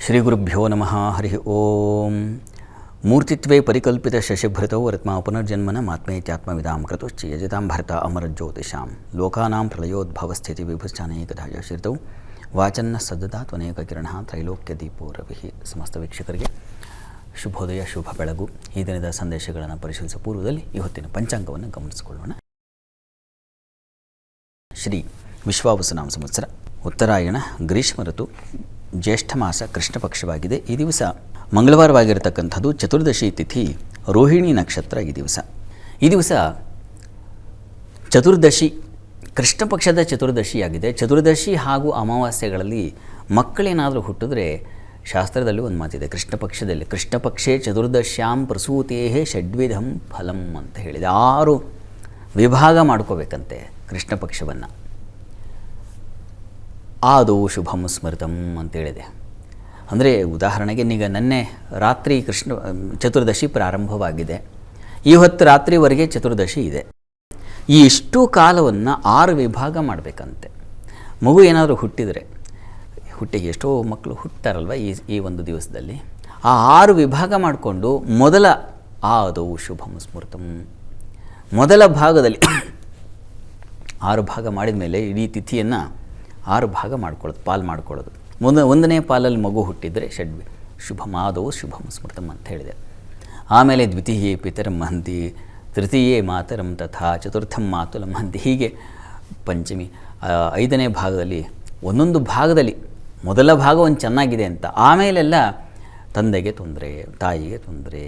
ಶ್ರೀ ಗುರುಭ್ಯೋ ನಮಃ, ಹರಿ ಓಂ. ಮೂರ್ತಿತ್ವೇ ಪರಿಕಲ್ಪಿತ ಶಶಿಭೃತೌ ರತ್ಮಾ ಪುನರ್ಜನ್ಮನ ಮಾತ್ಮೇತ್ಯಾತ್ಮವಿದಾಂ ಕೃತುಶ್ಚ ಯಜತಾಂ ಭರತ ಅಮರಜ್ಯೋತಿಷಾಂ ಲೋಕಾನಾಂ ಪ್ರಳಯೋದ್ಭವ ಸ್ಥಿತಿ ವಿಭುಶ್ಚಾನೇಕಧಾಯ ಶ್ರಿತೌ. ವಾಚನ್ನ ಸದ್ದಾತ್ ತ್ವನೇಕ ಕಿರಣ ತ್ರೈಲೋಕ್ಯ ದೀಪೋ ರವಿ. ಸಮಸ್ತ ವೀಕ್ಷಕರಿಗೆ ಶುಭೋದಯ, ಶುಭ ಬೆಳಗು. ಈ ದಿನದ ಸಂದೇಶಗಳನ್ನು ಪರಿಶೀಲಿಸುವ ಪೂರ್ವದಲ್ಲಿ ಇವತ್ತಿನ ಪಂಚಾಂಗವನ್ನು ಗಮನಿಸಿಕೊಳ್ಳೋಣ. ಶ್ರೀ ವಿಶ್ವಾವಸುನಾಮ ಸಂವತ್ಸರ. ಉತ್ತರಾಯಣ, ಗ್ರೀಷ್ಮ ಋತು. ಜ್ಯೇಷ್ಠ ಮಾಸ ಕೃಷ್ಣ ಪಕ್ಷವಾಗಿದೆ. ಈ ದಿವಸ ಮಂಗಳವಾರವಾಗಿರತಕ್ಕಂಥದ್ದು ಚತುರ್ದಶಿ ತಿಥಿ, ರೋಹಿಣಿ ನಕ್ಷತ್ರ ಈ ದಿವಸ. ಈ ದಿವಸ ಚತುರ್ದಶಿ, ಕೃಷ್ಣ ಪಕ್ಷದ ಚತುರ್ದಶಿಯಾಗಿದೆ. ಚತುರ್ದಶಿ ಹಾಗೂ ಅಮಾವಾಸ್ಯೆಗಳಲ್ಲಿ ಮಕ್ಕಳೇನಾದರೂ ಹುಟ್ಟಿದ್ರೆ ಶಾಸ್ತ್ರದಲ್ಲಿ ಒಂದು ಮಾತಿದೆ, ಕೃಷ್ಣ ಪಕ್ಷದಲ್ಲಿ, ಕೃಷ್ಣ ಪಕ್ಷೇ ಚತುರ್ದಶ್ಯಾಂ ಪ್ರಸೂತೇ ಷಡ್ವಿಧಂ ಫಲಂ ಅಂತ ಹೇಳಿದೆ. ಆರು ವಿಭಾಗ ಮಾಡ್ಕೋಬೇಕಂತೆ ಕೃಷ್ಣ ಪಕ್ಷವನ್ನು. ಆದೌ ಶುಭಂ ಸ್ಮೃತಂ ಅಂತೇಳಿದೆ. ಅಂದರೆ ಉದಾಹರಣೆಗೆ ಈಗ ನಿನ್ನೆ ರಾತ್ರಿ ಕೃಷ್ಣ, ಚತುರ್ದಶಿ ಪ್ರಾರಂಭವಾಗಿದೆ. ಈ ಹೊತ್ತು ರಾತ್ರಿವರೆಗೆ ಚತುರ್ದಶಿ ಇದೆ. ಈ ಇಷ್ಟು ಕಾಲವನ್ನು ಆರು ವಿಭಾಗ ಮಾಡಬೇಕಂತೆ. ಮಗು ಏನಾದರೂ ಹುಟ್ಟಿದರೆ, ಹುಟ್ಟಿಗೆ ಎಷ್ಟೋ ಮಕ್ಕಳು ಹುಟ್ಟಾರಲ್ವ ಈ ಈ ಒಂದು ದಿವಸದಲ್ಲಿ. ಆ ಆರು ವಿಭಾಗ ಮಾಡಿಕೊಂಡು ಮೊದಲ ಆದೋ ಶುಭಂ ಸ್ಮೃತಂ. ಮೊದಲ ಭಾಗದಲ್ಲಿ ಆರು ಭಾಗ ಮಾಡಿದ ಮೇಲೆ ಇಡೀ ತಿಥಿಯನ್ನು ಆರು ಭಾಗ ಮಾಡ್ಕೊಳ್ಳೋದು, ಪಾಲು ಮಾಡ್ಕೊಳ್ಳೋದು. ಒಂದು, ಒಂದನೇ ಪಾಲಲ್ಲಿ ಮಗು ಹುಟ್ಟಿದರೆ ಷಡ್ವಿ ಶುಭ ಮಾದವು ಶುಭ ಸ್ಮೃತಂ ಅಂತ ಹೇಳಿದೆ. ಆಮೇಲೆ ದ್ವಿತೀಯೇ ಪಿತರಂ ಮಹಂತಿ ತೃತೀಯೇ ಮಾತರಂ ತಥಾ, ಚತುರ್ಥಂ ಮಾತುಲಂ ಮಹಂತಿ ಹೀಗೆ ಪಂಚಮಿ ಐದನೇ ಭಾಗದಲ್ಲಿ, ಒಂದೊಂದು ಭಾಗದಲ್ಲಿ, ಮೊದಲ ಭಾಗ ಒಂದು ಚೆನ್ನಾಗಿದೆ ಅಂತ, ಆಮೇಲೆಲ್ಲ ತಂದೆಗೆ ತೊಂದರೆ, ತಾಯಿಗೆ ತೊಂದರೆ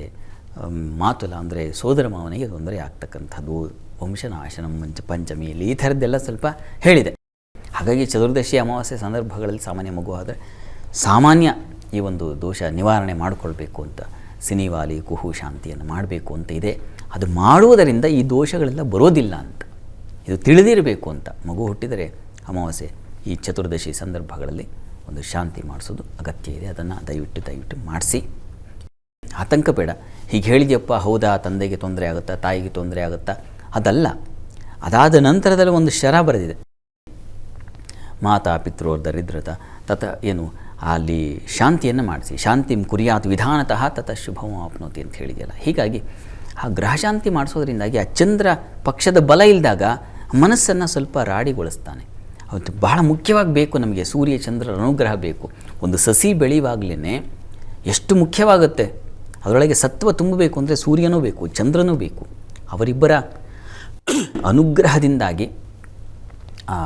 ಮಾತುಲ ಅಂದರೆ ಸೋದರ ಮಾವನಿಗೆ ತೊಂದರೆ ಆಗ್ತಕ್ಕಂಥದ್ದು, ವಂಶನಾಶನಂ, ಪಂಚ, ಪಂಚಮಿಯಲ್ಲಿ ಈ ಥರದ್ದೆಲ್ಲ ಸ್ವಲ್ಪ ಹೇಳಿದೆ. ಹಾಗಾಗಿ ಚತುರ್ದಶಿ ಅಮಾವಾಸ್ಯೆ ಸಂದರ್ಭಗಳಲ್ಲಿ ಸಾಮಾನ್ಯ ಮಗು ಆದರೆ ಸಾಮಾನ್ಯ ಈ ಒಂದು ದೋಷ ನಿವಾರಣೆ ಮಾಡಿಕೊಳ್ಬೇಕು ಅಂತ ಸಿನಿವಾಲಿ ಕುಹು ಶಾಂತಿಯನ್ನು ಮಾಡಬೇಕು ಅಂತ ಇದೆ. ಅದು ಮಾಡುವುದರಿಂದ ಈ ದೋಷಗಳೆಲ್ಲ ಬರೋದಿಲ್ಲ ಅಂತ. ಇದು ತಿಳಿದಿರಬೇಕು ಅಂತ ಮಗು ಹುಟ್ಟಿದರೆ ಅಮಾವಾಸ್ಯೆ ಈ ಚತುರ್ದಶಿ ಸಂದರ್ಭಗಳಲ್ಲಿ ಒಂದು ಶಾಂತಿ ಮಾಡಿಸೋದು ಅಗತ್ಯ ಇದೆ. ಅದನ್ನು ದಯವಿಟ್ಟು ದಯವಿಟ್ಟು ಮಾಡಿಸಿ. ಆತಂಕ ಬೇಡ. ಹೀಗೆ ಹೇಳಿದ್ಯಪ್ಪ, ಹೌದಾ, ತಂದೆಗೆ ತೊಂದರೆ ಆಗುತ್ತಾ, ತಾಯಿಗೆ ತೊಂದರೆ ಆಗುತ್ತಾ, ಅದಲ್ಲ. ಅದಾದ ನಂತರದಲ್ಲಿ ಒಂದು ಶರ ಬರೆದಿದೆ. ಮಾತಾ ಪಿತೃರ್ ದರಿದ್ರತ ತತ ಏನು ಅಲ್ಲಿ ಶಾಂತಿಯನ್ನು ಮಾಡಿಸಿ. ಶಾಂತಿ ಕುರಿಯಾತ್ ವಿಧಾನತಃ ತತ ಶುಭವ ಆಪ್ನೋತಿ ಅಂತ ಹೇಳಿದೆಯಲ್ಲ. ಹೀಗಾಗಿ ಆ ಗ್ರಹಶಾಂತಿ ಮಾಡಿಸೋದ್ರಿಂದಾಗಿ ಆ ಚಂದ್ರ ಪಕ್ಷದ ಬಲ ಇಲ್ಲದಾಗ ಮನಸ್ಸನ್ನು ಸ್ವಲ್ಪ ರಾಡಿಗೊಳಿಸ್ತಾನೆ. ಅವತ್ತು ಬಹಳ ಮುಖ್ಯವಾಗಿ ಬೇಕು ನಮಗೆ. ಸೂರ್ಯ, ಚಂದ್ರ, ಅನುಗ್ರಹ ಬೇಕು. ಒಂದು ಸಸಿ ಬೆಳೆಯುವಾಗಲೇ ಎಷ್ಟು ಮುಖ್ಯವಾಗುತ್ತೆ? ಅದರೊಳಗೆ ಸತ್ವ ತುಂಬಬೇಕು ಅಂದರೆ ಸೂರ್ಯನೂ ಬೇಕು, ಚಂದ್ರನೂ ಬೇಕು. ಅವರಿಬ್ಬರ ಅನುಗ್ರಹದಿಂದಾಗಿ ಆ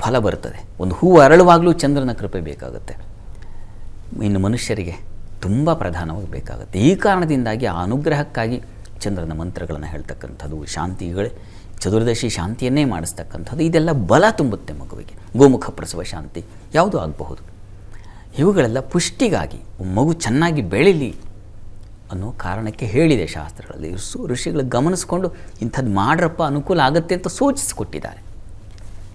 ಫಲ ಬರ್ತದೆ ಒಂದು ಹೂವು ಅರಳುವಾಗಲೂ ಚಂದ್ರನ ಕೃಪೆ ಬೇಕಾಗುತ್ತೆ. ಇನ್ನು ಮನುಷ್ಯರಿಗೆ ತುಂಬ ಪ್ರಧಾನವಾಗಿ ಬೇಕಾಗುತ್ತೆ. ಈ ಕಾರಣದಿಂದಾಗಿ ಆ ಅನುಗ್ರಹಕ್ಕಾಗಿ ಚಂದ್ರನ ಮಂತ್ರಗಳನ್ನು ಹೇಳ್ತಕ್ಕಂಥದ್ದು, ಶಾಂತಿಗಳೇ, ಚತುರ್ದಶಿ ಶಾಂತಿಯನ್ನೇ ಮಾಡಿಸ್ತಕ್ಕಂಥದ್ದು, ಇದೆಲ್ಲ ಬಲ ತುಂಬುತ್ತೆ ಮಗುವಿಗೆ. ಗೋಮುಖ ಪ್ರಸವ ಶಾಂತಿ ಯಾವುದೂ ಆಗಬಹುದು. ಇವುಗಳೆಲ್ಲ ಪುಷ್ಟಿಗಾಗಿ, ಮಗು ಚೆನ್ನಾಗಿ ಬೆಳೀಲಿ ಅನ್ನೋ ಕಾರಣಕ್ಕೆ ಹೇಳಿದೆ ಶಾಸ್ತ್ರಗಳಲ್ಲಿ. ಋಷಿಗಳು ಗಮನಿಸ್ಕೊಂಡು ಇಂಥದ್ದು ಮಾಡ್ರಪ್ಪ, ಅನುಕೂಲ ಆಗುತ್ತೆ ಅಂತ ಸೂಚಿಸಿಕೊಟ್ಟಿದ್ದಾರೆ.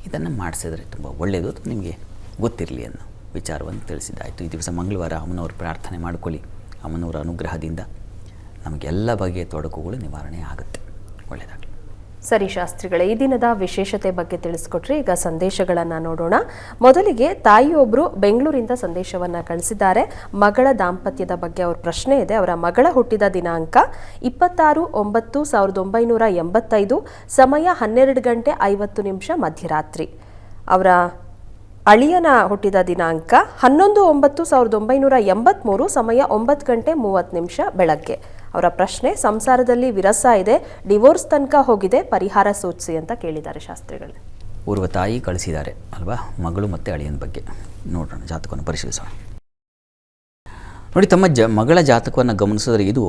ಇದನ್ನು ಮಾಡಿಸಿದ್ರೆ ತುಂಬ ಒಳ್ಳೆಯದು ನಿಮಗೆ ಗೊತ್ತಿರಲಿ ಅನ್ನೋ ವಿಚಾರವನ್ನು ತಿಳಿಸಿದ್ದಾಯಿತು. ಈ ದಿವಸ ಮಂಗಳವಾರ ಅಮ್ಮನವ್ರ ಪ್ರಾರ್ಥನೆ ಮಾಡಿಕೊಳ್ಳಿ. ಅಮ್ಮನವರ ಅನುಗ್ರಹದಿಂದ ನಮಗೆಲ್ಲ ಬಗೆಯ ತೊಡಕುಗಳು ನಿವಾರಣೆ ಆಗುತ್ತೆ. ಒಳ್ಳೆಯದಾಗಲಿ. ಸರಿ ಶಾಸ್ತ್ರಿಗಳೇ, ಈ ದಿನದ ವಿಶೇಷತೆ ಬಗ್ಗೆ ತಿಳಿಸ್ಕೊಟ್ರಿ ಈಗ ಸಂದೇಶಗಳನ್ನು ನೋಡೋಣ. ಮೊದಲಿಗೆ ತಾಯಿಯೊಬ್ಬರು ಬೆಂಗಳೂರಿಂದ ಸಂದೇಶವನ್ನು ಕಳಿಸಿದ್ದಾರೆ. ಮಗಳ ದಾಂಪತ್ಯದ ಬಗ್ಗೆ ಅವ್ರ ಪ್ರಶ್ನೆ ಇದೆ. ಅವರ ಮಗಳ ಹುಟ್ಟಿದ ದಿನಾಂಕ ಇಪ್ಪತ್ತಾರು ಒಂಬತ್ತು ಸಾವಿರದ ಒಂಬೈನೂರ ಎಂಬತ್ತೈದು, ಸಮಯ ಹನ್ನೆರಡು ಗಂಟೆ ಐವತ್ತು ನಿಮಿಷ ಮಧ್ಯರಾತ್ರಿ. ಅವರ ಅಳಿಯನ ಹುಟ್ಟಿದ ದಿನಾಂಕ ಹನ್ನೊಂದು ಒಂಬತ್ತು ಸಾವಿರದ ಒಂಬೈನೂರ ಎಂಬತ್ತ್ಮೂರು ಸಮಯ ಒಂಬತ್ತು ಗಂಟೆ ಮೂವತ್ತು ನಿಮಿಷ ಬೆಳಗ್ಗೆ. ಅವರ ಪ್ರಶ್ನೆ, ಸಂಸಾರದಲ್ಲಿ ವಿರಸ ಇದೆ, ಡಿವೋರ್ಸ್ ತನಕ ಹೋಗಿದೆ, ಪರಿಹಾರ ಸೂಚಿಸಿ ಅಂತ ಕೇಳಿದ್ದಾರೆ ಶಾಸ್ತ್ರಿಗಳು. ಪೂರ್ವ ತಾಯಿ ಕಳಿಸಿದ್ದಾರೆ, ಅಲ್ವಾ? ಮಗಳು ಮತ್ತು ಅಳಿಯನ ಬಗ್ಗೆ. ನೋಡೋಣ, ಜಾತಕವನ್ನು ಪರಿಶೀಲಿಸೋಣ. ನೋಡಿ, ತಮ್ಮ ಜ, ಮಗಳ ಜಾತಕವನ್ನು ಗಮನಿಸಿದ್ರೆ ಇದು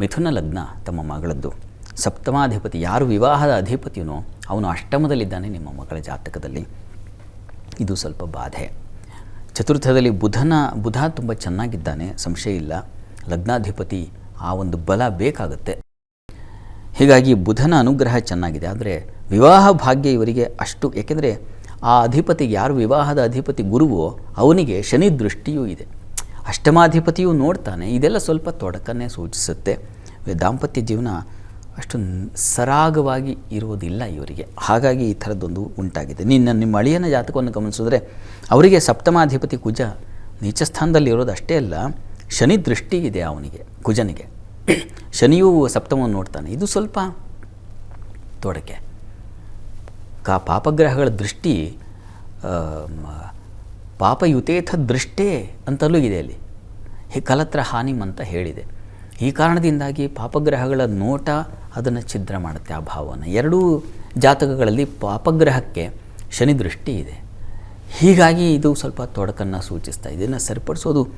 ಮಿಥುನ ಲಗ್ನ ತಮ್ಮ ಮಗಳದ್ದು. ಸಪ್ತಮಾಧಿಪತಿ, ಯಾರು ವಿವಾಹದ ಅಧಿಪತಿಯನೋ ಅವನು ಅಷ್ಟಮದಲ್ಲಿದ್ದಾನೆ ನಿಮ್ಮ ಮಗಳ ಜಾತಕದಲ್ಲಿ. ಇದು ಸ್ವಲ್ಪ ಬಾಧೆ. ಚತುರ್ಥದಲ್ಲಿ ಬುಧನ, ಬುಧ ತುಂಬ ಚೆನ್ನಾಗಿದ್ದಾನೆ, ಸಂಶಯ ಇಲ್ಲ. ಲಗ್ನಾಧಿಪತಿ ಆ ಒಂದು ಬಲ ಬೇಕಾಗುತ್ತೆ. ಹೀಗಾಗಿ ಬುಧನ ಅನುಗ್ರಹ ಚೆನ್ನಾಗಿದೆ. ಆದರೆ ವಿವಾಹ ಭಾಗ್ಯ ಇವರಿಗೆ ಅಷ್ಟು, ಏಕೆಂದರೆ ಆ ಅಧಿಪತಿಗೆ ಯಾರು ವಿವಾಹದ ಅಧಿಪತಿ ಗುರುವೋ ಅವನಿಗೆ ಶನಿ ದೃಷ್ಟಿಯೂ ಇದೆ. ಅಷ್ಟಮಾಧಿಪತಿಯು ನೋಡ್ತಾನೆ, ಇದೆಲ್ಲ ಸ್ವಲ್ಪ ತೊಡಕನ್ನೇ ಸೂಚಿಸುತ್ತೆ. ದಾಂಪತ್ಯ ಜೀವನ ಅಷ್ಟು ಸರಾಗವಾಗಿ ಇರುವುದಿಲ್ಲ ಇವರಿಗೆ. ಹಾಗಾಗಿ ಈ ಥರದ್ದೊಂದು ಉಂಟಾಗಿದೆ. ನಿನ್ನ, ನಿಮ್ಮ ಅಳಿಯನ ಜಾತಕವನ್ನು ಗಮನಿಸಿದ್ರೆ ಅವರಿಗೆ ಸಪ್ತಮಾಧಿಪತಿ ಕುಜ ನೀಚ ಸ್ಥಾನದಲ್ಲಿ ಇರೋದು ಅಷ್ಟೇ ಅಲ್ಲ. ಶನಿ ದೃಷ್ಟಿ ಇದೆ ಅವನಿಗೆ, ಕುಜನಿಗೆ. ಶನಿಯು ಸಪ್ತಮವನ್ನು ನೋಡ್ತಾನೆ. ಇದು ಸ್ವಲ್ಪ ತೊಡಕೆ. ಕಾ ಪಾಪಗ್ರಹಗಳ ದೃಷ್ಟಿ ಪಾಪಯುತೇಥ ದೃಷ್ಟೇ ಅಂತಲೂ ಇದೆ ಅಲ್ಲಿ. ಹಿ, ಕಲತ್ರ ಹಾನಿಮ್ ಅಂತ ಹೇಳಿದೆ. ಈ ಕಾರಣದಿಂದಾಗಿ ಪಾಪಗ್ರಹಗಳ ನೋಟ ಅದನ್ನು ಛಿದ್ರ ಮಾಡುತ್ತೆ, ಆ ಭಾವವನ್ನು. ಎರಡೂ ಜಾತಕಗಳಲ್ಲಿ ಪಾಪಗ್ರಹಕ್ಕೆ ಶನಿ ದೃಷ್ಟಿ ಇದೆ. ಹೀಗಾಗಿ ಇದು ಸ್ವಲ್ಪ ತೊಡಕನ್ನು ಸೂಚಿಸ್ತಾ ಇದೆ. ಇದನ್ನು ಸರಿಪಡಿಸೋದು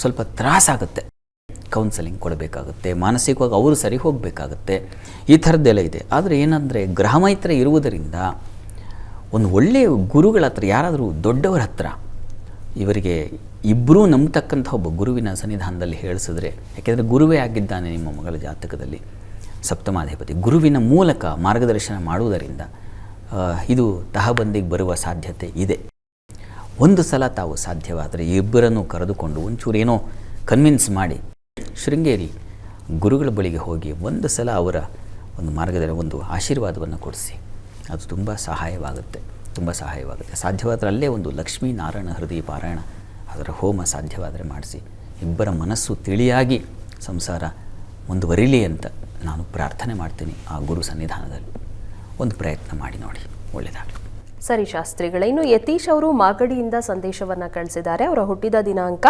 ಸ್ವಲ್ಪ ತ್ರಾಸಾಗುತ್ತೆ ಕೌನ್ಸಲಿಂಗ್ ಕೊಡಬೇಕಾಗುತ್ತೆ, ಮಾನಸಿಕವಾಗಿ ಅವರು ಸರಿ ಹೋಗಬೇಕಾಗುತ್ತೆ, ಈ ಥರದ್ದೆಲ್ಲ ಇದೆ. ಆದರೆ ಏನಂದರೆ ಗ್ರಹಮೈತ್ರ ಇರುವುದರಿಂದ ಒಂದು ಒಳ್ಳೆಯ ಗುರುಗಳ ಹತ್ರ, ಯಾರಾದರೂ ದೊಡ್ಡವರ ಹತ್ರ ಇವರಿಗೆ ಇಬ್ಬರೂ ನಂಬತಕ್ಕಂಥ ಒಬ್ಬ ಗುರುವಿನ ಸನ್ನಿಧಾನದಲ್ಲಿ ಹೇಳಿಸಿದ್ರೆ, ಯಾಕೆಂದರೆ ಗುರುವೇ ಆಗಿದ್ದಾನೆ ನಿಮ್ಮ ಮಗಳ ಜಾತಕದಲ್ಲಿ, ಸಪ್ತಮಾಧಿಪತಿ. ಗುರುವಿನ ಮೂಲಕ ಮಾರ್ಗದರ್ಶನ ಮಾಡುವುದರಿಂದ ಇದು ತಹಬಂದಿಗೆ ಬರುವ ಸಾಧ್ಯತೆ ಇದೆ. ಒಂದು ಸಲ ತಾವು ಸಾಧ್ಯವಾದರೆ ಇಬ್ಬರನ್ನು ಕರೆದುಕೊಂಡು ಒಂಚೂರು ಏನೋ ಕನ್ವಿನ್ಸ್ ಮಾಡಿ ಶೃಂಗೇರಿ ಗುರುಗಳ ಬಳಿಗೆ ಹೋಗಿ ಒಂದು ಸಲ ಅವರ ಒಂದು ಮಾರ್ಗದಲ್ಲಿ ಒಂದು ಆಶೀರ್ವಾದವನ್ನು ಕೊಡಿಸಿ. ಅದು ತುಂಬ ಸಹಾಯವಾಗುತ್ತೆ ತುಂಬ ಸಹಾಯವಾಗುತ್ತೆ. ಸಾಧ್ಯವಾದರೆ ಅಲ್ಲೇ ಒಂದು ಲಕ್ಷ್ಮೀ ನಾರಾಯಣ ಹೃದಯ ಪಾರಾಯಣ ಅದರ ಹೋಮ ಸಾಧ್ಯವಾದರೆ ಮಾಡಿಸಿ. ಇಬ್ಬರ ಮನಸ್ಸು ತಿಳಿಯಾಗಿ ಸಂಸಾರ ಮುಂದುವರಿಲಿ ಅಂತ ನಾನು ಪ್ರಾರ್ಥನೆ ಮಾಡ್ತೀನಿ ಆ ಗುರು ಸನ್ನಿಧಾನದಲ್ಲಿ. ಒಂದು ಪ್ರಯತ್ನ ಮಾಡಿ ನೋಡಿ ಒಳ್ಳೆಯದಾಗಲಿ ಸರಿ ಶಾಸ್ತ್ರಿಗಳೇ, ಇನ್ನು ಯತೀಶ್ ಅವರು ಮಾಗಡಿಯಿಂದ ಸಂದೇಶವನ್ನ ಕಳಿಸಿದ್ದಾರೆ. ಅವರ ಹುಟ್ಟಿದ ದಿನಾಂಕ